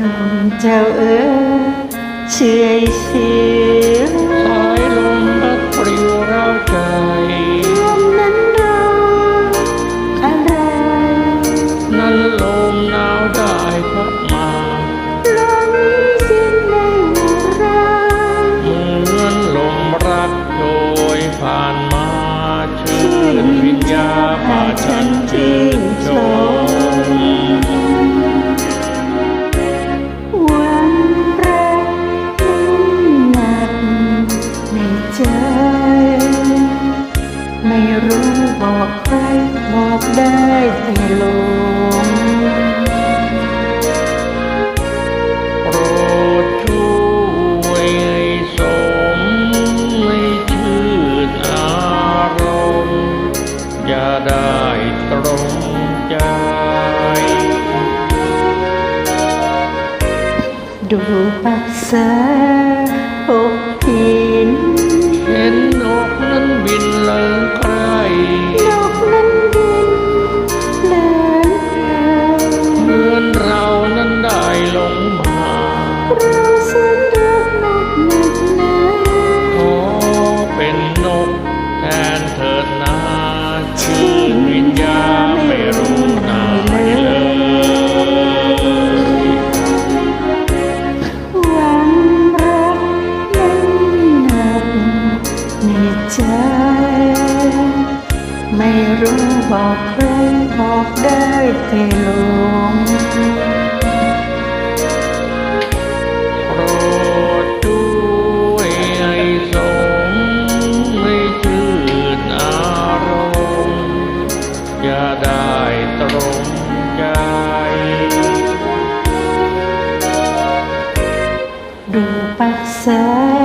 ลมเจ้าเอ๋ยเชื่อเสียง รู้บอกใครบอกได้ให้ลงโรดช่วยสมให้ชื่นอารมณ์อย่ได้ตรงใจ ดูปัสสาวะพี่ ไม่รู้บอกใครบอกได้แต่ลงโปรดด้ให้สงไม่จืดอารมณ์อย่าได้ตรงใจดูปัสสา